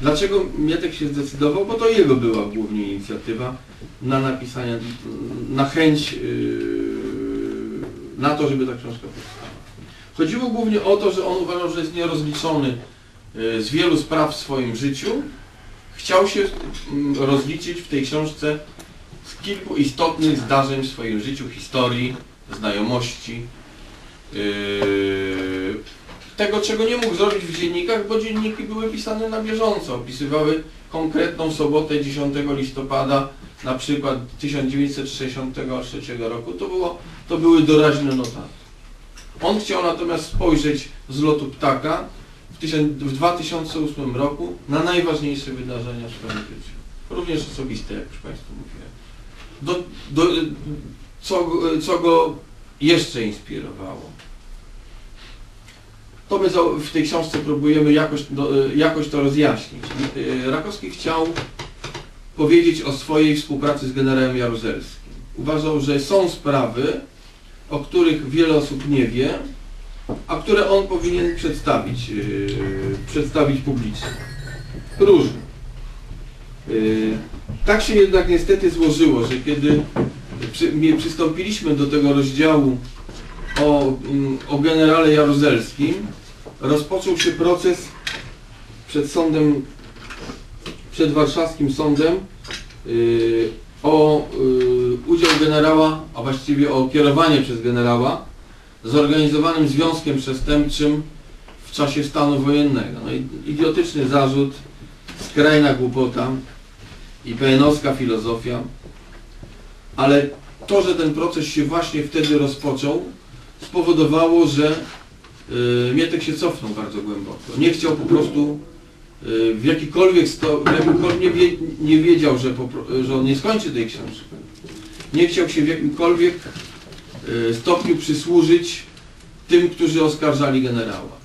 Dlaczego Mietek się zdecydował? Bo to jego była głównie inicjatywa na napisanie, na chęć, yy, na to, żeby ta książka powstała. Chodziło głównie o to, że on uważał, że jest nierozliczony yy, z wielu spraw w swoim życiu. Chciał się mm, rozliczyć w tej książce z kilku istotnych zdarzeń w swoim życiu, historii, znajomości, yy, tego, czego nie mógł zrobić w dziennikach, bo dzienniki były pisane na bieżąco. Opisywały konkretną sobotę 10 listopada, na przykład 1963 roku. To, było, to były doraźne notatki. On chciał natomiast spojrzeć z lotu ptaka w, tysiąc, w 2008 roku na najważniejsze wydarzenia w swoim życiu. Również osobiste, jak już Państwu mówiłem. Do, do, co, co go jeszcze inspirowało? To my w tej książce próbujemy jakoś, do, jakoś to rozjaśnić. Y, Rakowski chciał powiedzieć o swojej współpracy z generałem Jaruzelskim. Uważał, że są sprawy, o których wiele osób nie wie, a które on powinien przedstawić, przedstawić publicznie. Różne. Tak się jednak niestety złożyło, że kiedy przystąpiliśmy do tego rozdziału o, mm, o generale Jaruzelskim, rozpoczął się proces przed sądem, przed warszawskim sądem yy, o yy, udział generała, a właściwie o kierowanie przez generała zorganizowanym związkiem przestępczym w czasie stanu wojennego. No idiotyczny zarzut, skrajna głupota i pejenowska filozofia, ale to, że ten proces się właśnie wtedy rozpoczął, spowodowało, że Mietek się cofnął bardzo głęboko. Nie chciał po prostu y, w jakikolwiek sto, nie, wie, nie wiedział, że, że on nie skończy tej książki. Nie chciał się w jakimkolwiek y, stopniu przysłużyć tym, którzy oskarżali generała.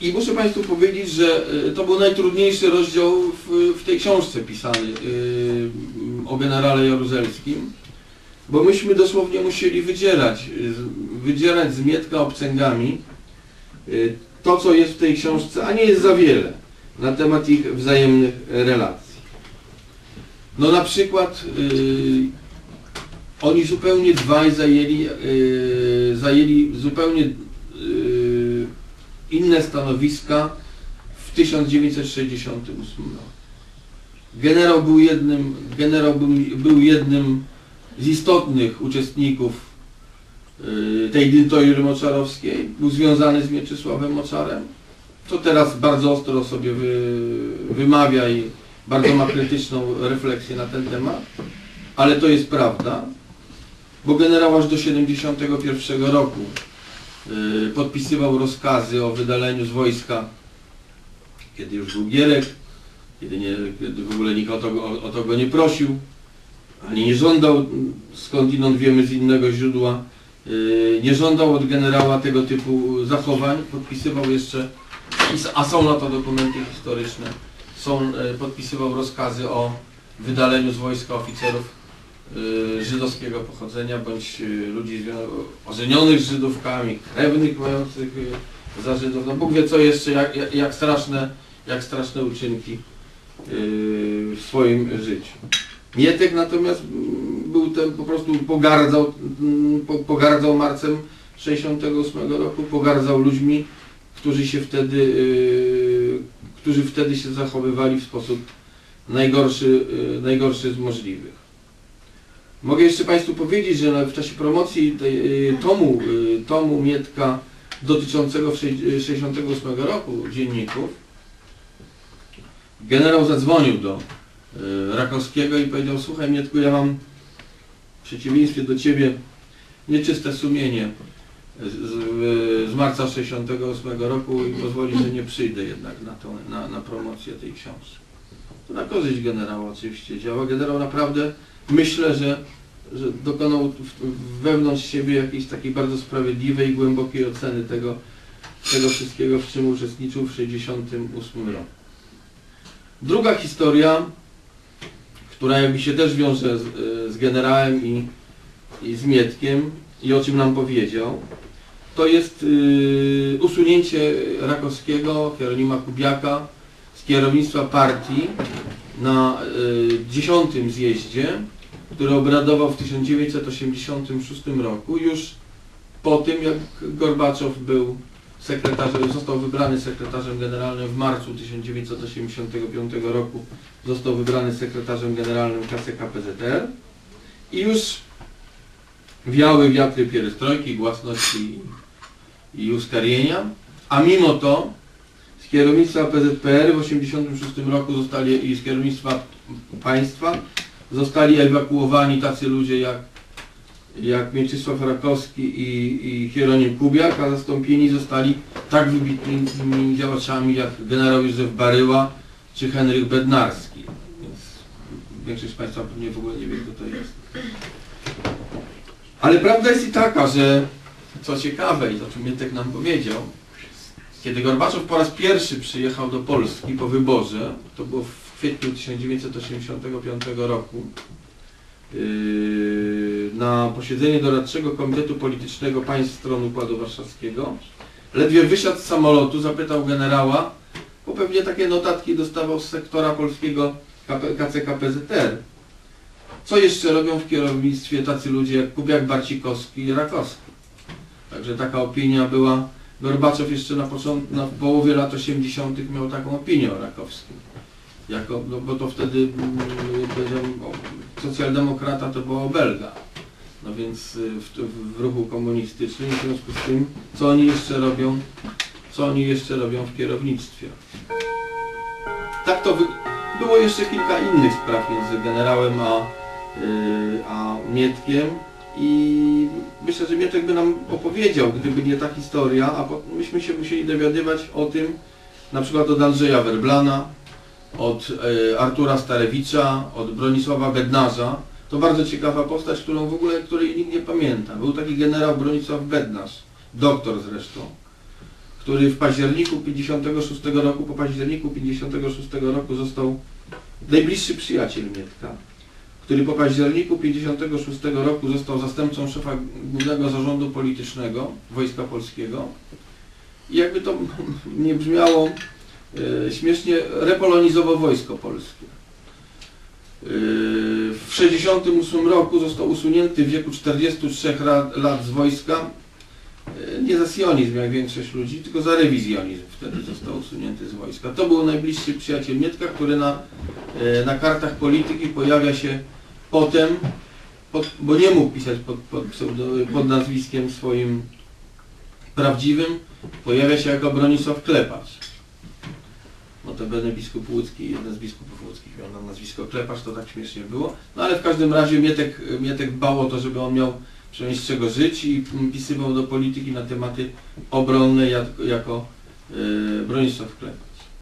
I muszę Państwu powiedzieć, że y, to był najtrudniejszy rozdział w, w tej książce pisany y, o generale Jaruzelskim, bo myśmy dosłownie musieli wydzierać, y, wydzierać z Mietka obcęgami y, to, co jest w tej książce, a nie jest za wiele, na temat ich wzajemnych relacji. No na przykład y, oni zupełnie dwaj zajęli, y, zajęli zupełnie inne stanowiska w 1968 roku. Generał był jednym, generał był, był jednym z istotnych uczestników tej dyntojury moczarowskiej, był związany z Mieczysławem Moczarem, co teraz bardzo ostro sobie wy, wymawia i bardzo ma krytyczną refleksję na ten temat, ale to jest prawda, bo generał aż do 71 roku y, podpisywał rozkazy o wydaleniu z wojska, kiedy już był Gierek, kiedy, nie, kiedy w ogóle nikt o to, o, o to go nie prosił, ani nie żądał, skądinąd wiemy z innego źródła, y, nie żądał od generała tego typu zachowań, podpisywał jeszcze, a są na to dokumenty historyczne, są, y, podpisywał rozkazy o wydaleniu z wojska oficerów y, żydowskiego pochodzenia, bądź y, ludzi ożenionych z Żydówkami, krewnych mających y, za Żydów. No Bóg wie co jeszcze, jak, jak, straszne, jak straszne uczynki y, w swoim życiu. Mietek natomiast ten, po prostu pogardzał, mm, po, pogardzał marcem 68 roku, pogardzał ludźmi, którzy się wtedy, y, którzy wtedy się zachowywali w sposób najgorszy, y, najgorszy z możliwych. Mogę jeszcze Państwu powiedzieć, że w czasie promocji tej, y, tomu, tomu Mietka dotyczącego w sześć- 68 roku dzienników, generał zadzwonił do Rakowskiego i powiedział, słuchaj Mietku, ja mam przeciwieństwie do Ciebie nieczyste sumienie z, z, z marca 68 roku i pozwoli, że nie przyjdę jednak na, tą, na, na promocję tej książki. To na korzyść generała oczywiście działa. Generał naprawdę myślę, że, że dokonał wewnątrz siebie jakiejś takiej bardzo sprawiedliwej głębokiej oceny tego, tego wszystkiego, w czym uczestniczył w 68 roku. Druga historia, która jakby się też wiąże z, z generałem i, i z Mietkiem i o czym nam powiedział, to jest y, usunięcie Rakowskiego, Hieronima Kubiaka z kierownictwa partii na y, 10 zjeździe, który obradował w 1986 roku, już po tym jak Gorbaczow był sekretarzem, został wybrany sekretarzem generalnym w marcu 1985 roku, został wybrany sekretarzem generalnym KCKPZR i już wiały wiatry pierestrojki, głasności i uskarienia, a mimo to z kierownictwa PZPR w 1986 roku zostali i z kierownictwa państwa zostali ewakuowani tacy ludzie jak, jak Mieczysław Rakowski i, i Hieronim Kubiak, a zastąpieni zostali tak wybitnymi działaczami jak generał Józef Baryła czy Henryk Bednarski. Więc większość z Państwa pewnie w ogóle nie wie, kto to jest. Ale prawda jest i taka, że co ciekawe i to czym Mietek nam powiedział, kiedy Gorbaczow po raz pierwszy przyjechał do Polski po wyborze, to było w kwietniu 1985 roku, na posiedzenie doradczego Komitetu Politycznego Państw Stron Układu Warszawskiego, ledwie wysiadł z samolotu, zapytał generała, bo pewnie takie notatki dostawał z sektora polskiego KP, KCKPZR, co jeszcze robią w kierownictwie tacy ludzie jak Kubiak, Barcikowski i Rakowski. Także taka opinia była. Gorbaczow jeszcze na, początku, na połowie lat 80. miał taką opinię o Rakowskim. Jako, no, bo to wtedy mm, powiedziałem, socjaldemokrata to była obelga. No więc y, w, w ruchu komunistycznym, w związku z tym, co oni jeszcze robią, co oni jeszcze robią w kierownictwie. Tak to było jeszcze kilka innych spraw między generałem a, yy, a Mietkiem i myślę, że Mietek by nam opowiedział, gdyby nie ta historia, a myśmy się musieli dowiadywać o tym na przykład od Andrzeja Werblana, od e, Artura Starewicza, od Bronisława Bednarza. To bardzo ciekawa postać, którą w ogóle, której nikt nie pamięta. Był taki generał Bronisław Bednarz, doktor zresztą, który w październiku 56 roku, po październiku 56 roku został najbliższy przyjaciel Mietka który po październiku 56 roku został zastępcą szefa Głównego Zarządu Politycznego Wojska Polskiego. I jakby to nie brzmiało śmiesznie, repolonizował Wojsko Polskie. E, w 68 roku został usunięty w wieku 43 lat, z wojska, e, nie za sionizm jak większość ludzi, tylko za rewizjonizm wtedy został usunięty z wojska. To był najbliższy przyjaciel Mietka, który na, e, na kartach polityki pojawia się Potem, pod, bo nie mógł pisać pod, pod, pod nazwiskiem swoim prawdziwym, pojawia się jako Bronisław Klepacz. Notabene biskup łódzki, jeden z biskupów łódzkich miał na nazwisko Klepacz, to tak śmiesznie było. No ale w każdym razie Mietek, Mietek dbał o to, żeby on miał przynajmniej z czego żyć i pisywał do polityki na tematy obronne jako, jako yy, Bronisław Klepacz.